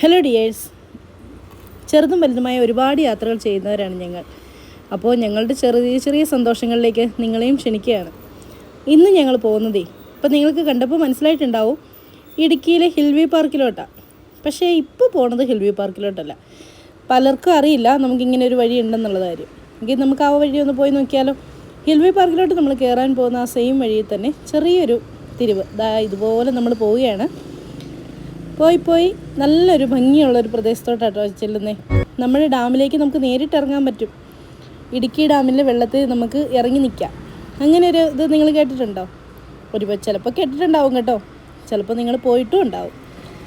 Hello dears ചെറുതും വലുതുമായ ഒരുപാട് യാത്രകൾ ചെയ്യുന്നവരാണ് ഞങ്ങൾ. അപ്പോൾ ഞങ്ങളുടെ ചെറിയ ചെറിയ സന്തോഷങ്ങളിലേക്ക് നിങ്ങളെയും ക്ഷണിക്കുകയാണ്. ഇന്ന് ഞങ്ങൾ പോകുന്നതേ ഇപ്പം നിങ്ങൾക്ക് കണ്ടപ്പോൾ മനസ്സിലായിട്ടുണ്ടാവും ഇടുക്കിയിലെ ഹിൽവി പാർക്കിലോട്ടാണ് പക്ഷേ ഇപ്പോൾ പോണത് ഹിൽവി പാർക്കിലോട്ടല്ല. പലർക്കും അറിയില്ല നമുക്കിങ്ങനെ ഒരു വഴി ഉണ്ടെന്നുള്ള കാര്യം. എങ്കിൽ നമുക്ക് ആ വഴി ഒന്ന് പോയി നോക്കിയാലോ? ഹിൽവി പാർക്കിലോട്ട് നമ്മൾ കയറാൻ പോകുന്ന ആ സെയിം വഴിയിൽ തന്നെ ചെറിയൊരു തിരിവ്. ഇതുപോലെ നമ്മൾ പോവുകയാണ്. പോയി പോയി. നല്ലൊരു ഭംഗിയുള്ള ഒരു പ്രദേശത്തോട്ടാട്ടോ ചെല്ലുന്നേ. നമ്മുടെ ഡാമിലേക്ക് നമുക്ക് നേരിട്ട് ഇറങ്ങാൻ പറ്റും. ഇടുക്കി ഡാമിലെ വെള്ളത്തിൽ നമുക്ക് ഇറങ്ങി നിൽക്കാം അങ്ങനെ ഒരു ഇത് നിങ്ങൾ കേട്ടിട്ടുണ്ടോ? ഒരു ചിലപ്പോൾ കേട്ടിട്ടുണ്ടാവും കേട്ടോ. ചിലപ്പോൾ നിങ്ങൾ പോയിട്ടും ഉണ്ടാവും.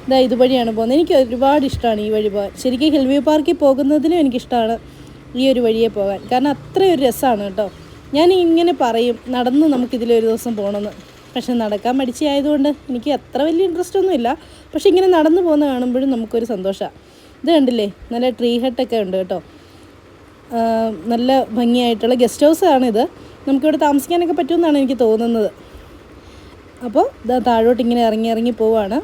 ഇതാ ഇതുവഴിയാണ് പോകുന്നത്. എനിക്ക് ഒരുപാട് ഇഷ്ടമാണ് ഈ വഴി പോകാൻ. ശരിക്കും ഹിൽവ്യൂ പാർക്കിൽ പോകുന്നതിനും എനിക്കിഷ്ടമാണ് ഈ ഒരു വഴിയെ പോകാൻ. കാരണം അത്രയൊരു രസമാണ് കേട്ടോ. ഞാൻ ഇങ്ങനെ പറയും നടന്ന് നമുക്കിതിലൊരു ദിവസം പോകണമെന്ന്. പക്ഷെ നടക്കാൻ മടിച്ചായതുകൊണ്ട് എനിക്ക് അത്ര വലിയ ഇൻട്രസ്റ്റ് ഒന്നുമില്ല പക്ഷെ ഇങ്ങനെ നടന്നു പോകുന്ന കാണുമ്പോഴും നമുക്കൊരു സന്തോഷമാണ് ഇത് കണ്ടില്ലേ? നല്ല ട്രീ ഹട്ടൊക്കെ ഉണ്ട് കേട്ടോ. നല്ല ഭംഗിയായിട്ടുള്ള ഗസ്റ്റ് ഹൗസ് ആണിത് നമുക്കിവിടെ താമസിക്കാനൊക്കെ പറ്റുമെന്നാണ് എനിക്ക് തോന്നുന്നത്. അപ്പോൾ ഇതാ താഴോട്ട് ഇങ്ങനെ ഇറങ്ങി ഇറങ്ങി പോവാണ്.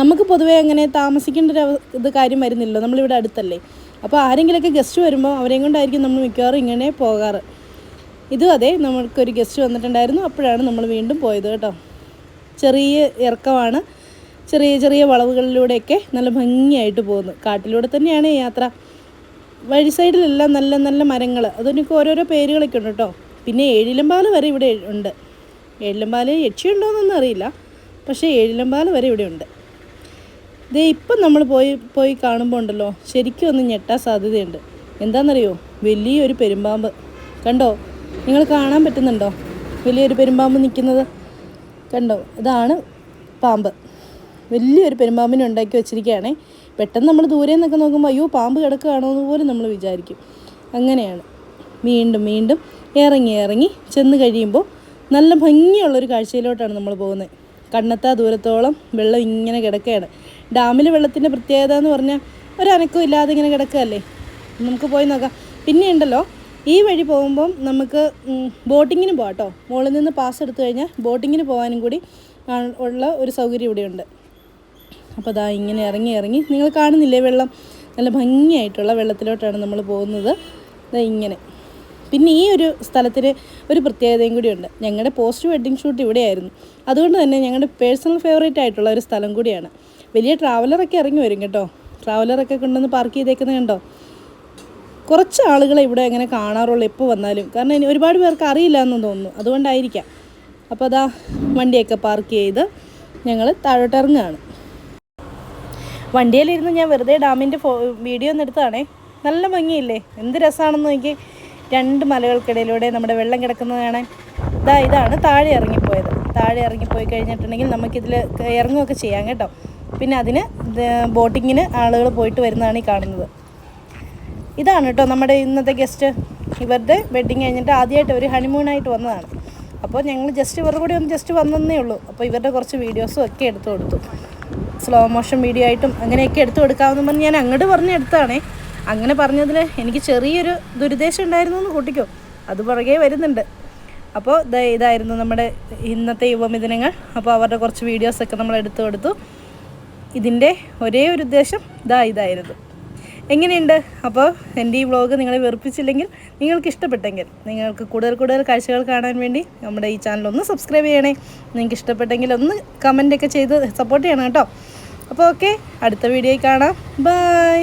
നമുക്ക് പൊതുവേ അങ്ങനെ താമസിക്കേണ്ട ഒരു ഇത് കാര്യം വരുന്നില്ലല്ലോ. നമ്മളിവിടെ അടുത്തല്ലേ. അപ്പോൾ ആരെങ്കിലുമൊക്കെ ഗസ്റ്റ് വരുമ്പോൾ അവരെയും കൊണ്ടായിരിക്കും നമ്മൾ മിക്കവാറും ഇങ്ങനെ പോകാറ്. ഇതും അതെ നമ്മൾക്കൊരു ഗസ്റ്റ് വന്നിട്ടുണ്ടായിരുന്നു. അപ്പോഴാണ് നമ്മൾ വീണ്ടും പോയത് കേട്ടോ. ചെറിയ ഇറക്കമാണ്. ചെറിയ ചെറിയ വളവുകളിലൂടെയൊക്കെ നല്ല ഭംഗിയായിട്ട് പോകുന്നു. കാട്ടിലൂടെ തന്നെയാണ് യാത്ര. വഴി സൈഡിലെല്ലാം നല്ല നല്ല മരങ്ങൾ അതിനൊക്കെ ഓരോരോ പേരുകളൊക്കെ ഉണ്ട് കേട്ടോ. പിന്നെ ഏഴിലമ്പാല വരെ ഇവിടെ ഉണ്ട്. ഏഴിലമ്പാല യക്ഷിയുണ്ടോയെന്നൊന്നും അറിയില്ല. പക്ഷേ ഏഴിലമ്പാല വരെ ഇവിടെ ഉണ്ട്. ദേ ഇപ്പം നമ്മൾ പോയി പോയി കാണുമ്പോൾ ഉണ്ടല്ലോ. ശരിക്കും ഒന്ന് ഞെട്ടാൻ സാധ്യതയുണ്ട്. എന്താണെന്നറിയോ? വലിയൊരു പെരുമ്പാമ്പ്. കണ്ടോ? നിങ്ങൾ കാണാൻ പറ്റുന്നുണ്ടോ? വലിയൊരു പെരുമ്പാമ്പ് നിൽക്കുന്നത് കണ്ടോ? ഇതാണ് പാമ്പ്. വലിയൊരു പെരുമ്പാമ്പിനെ ഉണ്ടാക്കി വെച്ചിരിക്കുകയാണേ. പെട്ടെന്ന് നമ്മൾ ദൂരെ നിന്നൊക്കെ നോക്കുമ്പോൾ അയ്യോ പാമ്പ് കിടക്കുകയാണോ എന്ന് പോലും നമ്മൾ വിചാരിക്കും. അങ്ങനെയാണ്. വീണ്ടും വീണ്ടും ഇറങ്ങി ഇറങ്ങി ചെന്ന് കഴിയുമ്പോൾ നല്ല ഭംഗിയുള്ളൊരു കാഴ്ചയിലോട്ടാണ് നമ്മൾ പോകുന്നത്. കണ്ണെത്താ ദൂരത്തോളം വെള്ളം ഇങ്ങനെ കിടക്കുകയാണ്. ഡാമിലെ വെള്ളത്തിന്റെ പ്രത്യേകത എന്ന് പറഞ്ഞാൽ ഒരനക്കവും ഇല്ലാതെ ഇങ്ങനെ കിടക്കുകയല്ലേ? നമുക്ക് പോയി നോക്കാം. പിന്നെ ഉണ്ടല്ലോ ഈ വഴി പോകുമ്പം നമുക്ക് ബോട്ടിങ്ങിന് പോകാം കേട്ടോ. മുകളിൽ നിന്ന് പാസ് എടുത്തു കഴിഞ്ഞാൽ ബോട്ടിങ്ങിന് പോകാനും കൂടി ഉള്ള ഒരു സൗകര്യം ഇവിടെയുണ്ട്. അപ്പോൾ ദാ ഇങ്ങനെ ഇറങ്ങി ഇറങ്ങി നിങ്ങൾ കാണുന്നില്ലേ വെള്ളം? നല്ല ഭംഗിയായിട്ടുള്ള വെള്ളത്തിലോട്ടാണ് നമ്മൾ പോകുന്നത്. ഇങ്ങനെ. പിന്നെ ഈ ഒരു സ്ഥലത്തിന് ഒരു പ്രത്യേകതയും കൂടിയുണ്ട് ഞങ്ങളുടെ പോസ്റ്റ് വെഡ്ഡിങ് ഷൂട്ട് ഇവിടെയായിരുന്നു. അതുകൊണ്ട് തന്നെ ഞങ്ങളുടെ പേഴ്സണൽ ഫേവറേറ്റ് ആയിട്ടുള്ള ഒരു സ്ഥലം കൂടിയാണ്. വലിയ ട്രാവലറൊക്കെ ഇറങ്ങി വരും കേട്ടോ. ട്രാവലറൊക്കെ കൊണ്ടുവന്ന് പാർക്ക് ചെയ്തേക്കുന്നത് കണ്ടോ? കുറച്ച് ആളുകളെ ഇവിടെ അങ്ങനെ കാണാറുള്ളൂ എപ്പോൾ വന്നാലും. കാരണം ഇനി ഒരുപാട് പേർക്ക് അറിയില്ല എന്ന് തോന്നുന്നു. അതുകൊണ്ടായിരിക്കാം. അപ്പോൾ അതാ വണ്ടിയൊക്കെ പാർക്ക് ചെയ്ത് ഞങ്ങൾ താഴോട്ട് ഇറങ്ങുകയാണ് വണ്ടിയിലിരുന്ന് ഞാൻ വെറുതെ ഡാമിന്റെ ഫോ വീഡിയോ ഒന്ന് എടുത്തതാണേ. നല്ല ഭംഗിയില്ലേ? എന്ത് രസമാണെന്ന് നോക്കി രണ്ട് മലകൾക്കിടയിലൂടെ നമ്മുടെ വെള്ളം കിടക്കുന്നത് കാണാൻ. ഇതാ ഇതാണ് താഴെ ഇറങ്ങിപ്പോയത്. താഴെ ഇറങ്ങിപ്പോയി കഴിഞ്ഞിട്ടുണ്ടെങ്കിൽ നമുക്കിതിൽ ഇറങ്ങുകയൊക്കെ ചെയ്യാം കേട്ടോ. പിന്നെ അതിന് ബോട്ടിങ്ങിന് ആളുകൾ പോയിട്ട് വരുന്നതാണ് ഈ കാണുന്നത്. ഇതാണ് കേട്ടോ നമ്മുടെ ഇന്നത്തെ ഗസ്റ്റ് ഇവരുടെ വെഡ്ഡിങ് കഴിഞ്ഞിട്ട് ആദ്യമായിട്ട് ഒരു ഹണിമൂണായിട്ട് വന്നതാണ്. അപ്പോൾ ഞങ്ങൾ ജസ്റ്റ് ഇവരുടെ കൂടി ഒന്ന് ജസ്റ്റ് വന്നതേ ഉള്ളൂ. അപ്പോൾ ഇവരുടെ കുറച്ച് വീഡിയോസും ഒക്കെ എടുത്തു കൊടുത്തു. സ്ലോ മോഷൻ വീഡിയോ ആയിട്ടും അങ്ങനെയൊക്കെ എടുത്തു കൊടുക്കാമെന്ന് പറഞ്ഞ് ഞാൻ അങ്ങോട്ട് പറഞ്ഞ് എടുത്താണേ അങ്ങനെ പറഞ്ഞതിൽ എനിക്ക് ചെറിയൊരു ദുരുദ്ദേശം ഉണ്ടായിരുന്നു എന്ന് കൂട്ടിക്കോ. അത് പുറകെ വരുന്നുണ്ട്. അപ്പോൾ ഇതായിരുന്നു നമ്മുടെ ഇന്നത്തെ യുവമിഥുനങ്ങൾ. അപ്പോൾ അവരുടെ കുറച്ച് വീഡിയോസൊക്കെ നമ്മൾ എടുത്തു കൊടുത്തു. ഇതിന്റെ ഒരേ ഒരു ഉദ്ദേശം ഇതാ ഇതായിരുന്നു. എങ്ങനെയുണ്ട്? അപ്പോൾ എന്റെ ഈ വ്ളോഗ് നിങ്ങളെ വെറുപ്പിച്ചില്ലെങ്കിൽ നിങ്ങൾക്ക് ഇഷ്ടപ്പെട്ടെങ്കിൽ നിങ്ങൾക്ക് കൂടുതൽ കൂടുതൽ കാഴ്ചകൾ കാണാൻ വേണ്ടി നമ്മുടെ ഈ ചാനൽ ഒന്ന് സബ്സ്ക്രൈബ് ചെയ്യണേ. നിങ്ങൾക്ക് ഇഷ്ടപ്പെട്ടെങ്കിൽ ഒന്ന് കമന്റൊക്കെ ചെയ്ത് സപ്പോർട്ട് ചെയ്യണം കേട്ടോ. അപ്പോൾ ഓക്കെ അടുത്ത വീഡിയോയിൽ കാണാം. ബൈ